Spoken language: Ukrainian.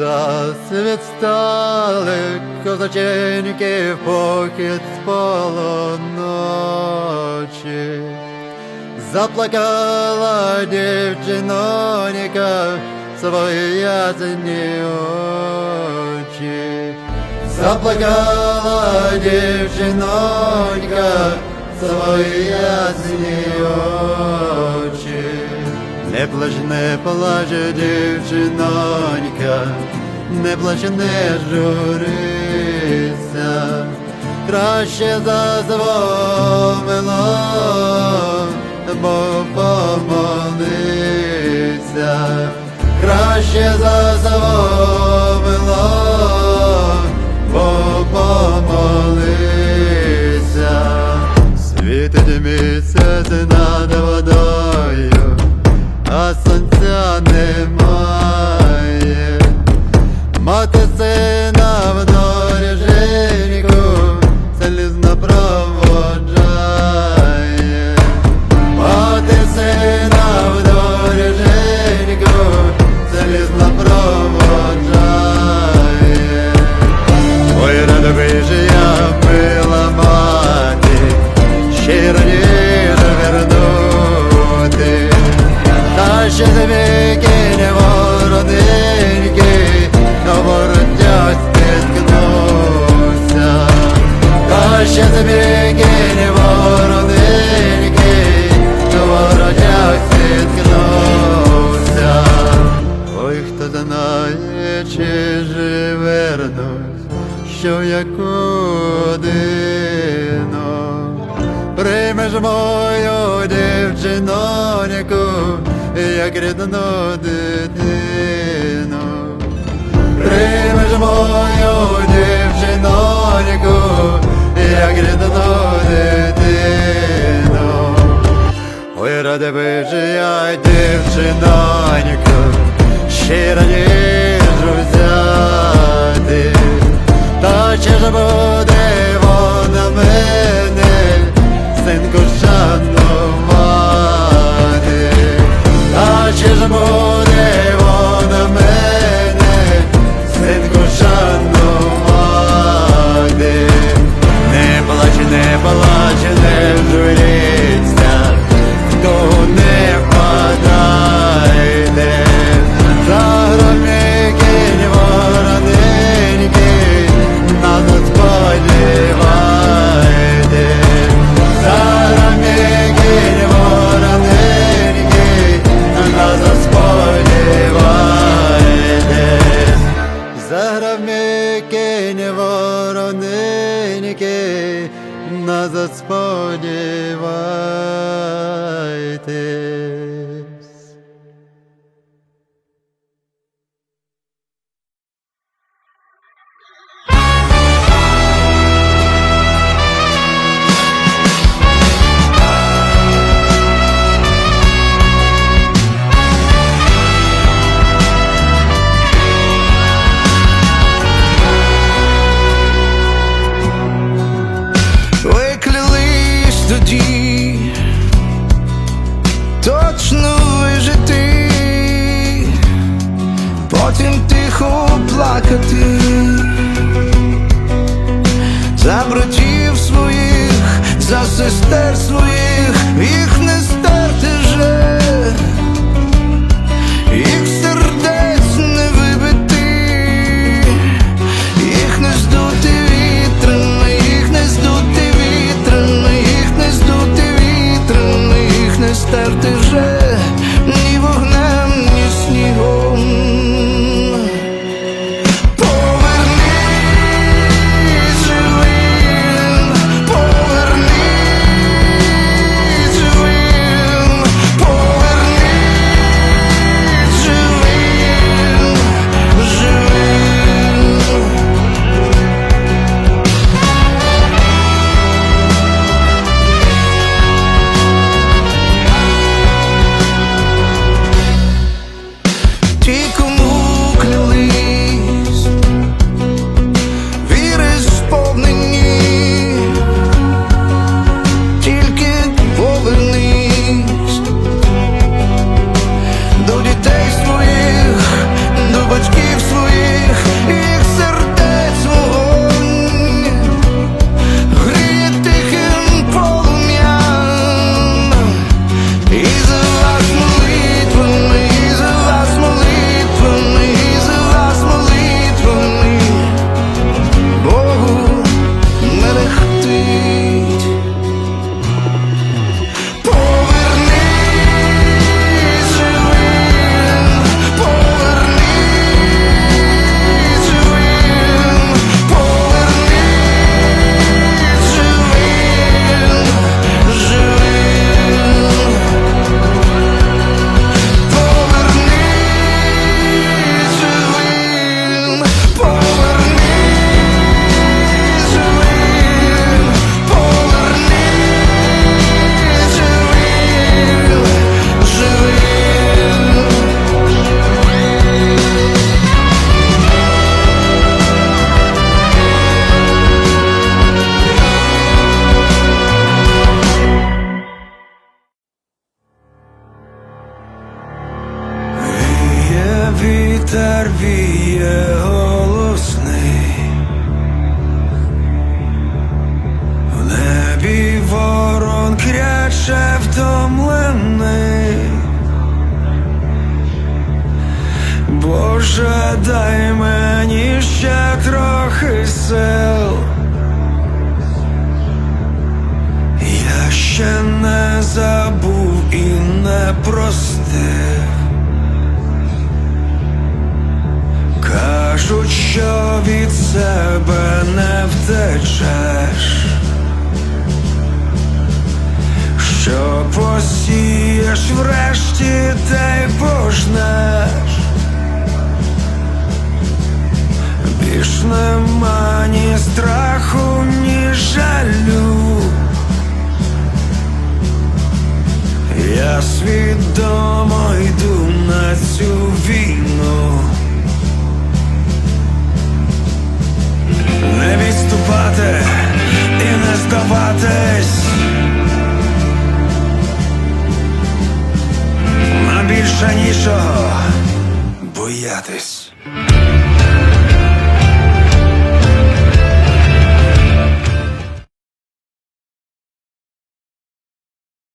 засвідстали козаченьки похід з полуночі. Заплакала дівчиноніка свої ясні очі. Заплакала дівчинонька свої ясні очі. Не плач, не плаче дівчинонька, не плач, не журися, краще зазвомило, бо помолися, краще зазвомило, бо помолиться, світить місяць над водою. приймеш мою дівчиноньку, як рідну дитину, приймеш мою дівчиноньку, як рідну дитину. назад сподіваюсь. ter вітер віє голосний, в небі ворон кряче втомлений. Боже, дай мені ще трохи сил. Я ще не забув і не простив. Від себе не втечеш, що посієш врешті, те й пожнеш. Більш нема ні страху, ні жалю. Я свідомо йду на цю війну. Відступати і не здаватись. На більше нічого боятись.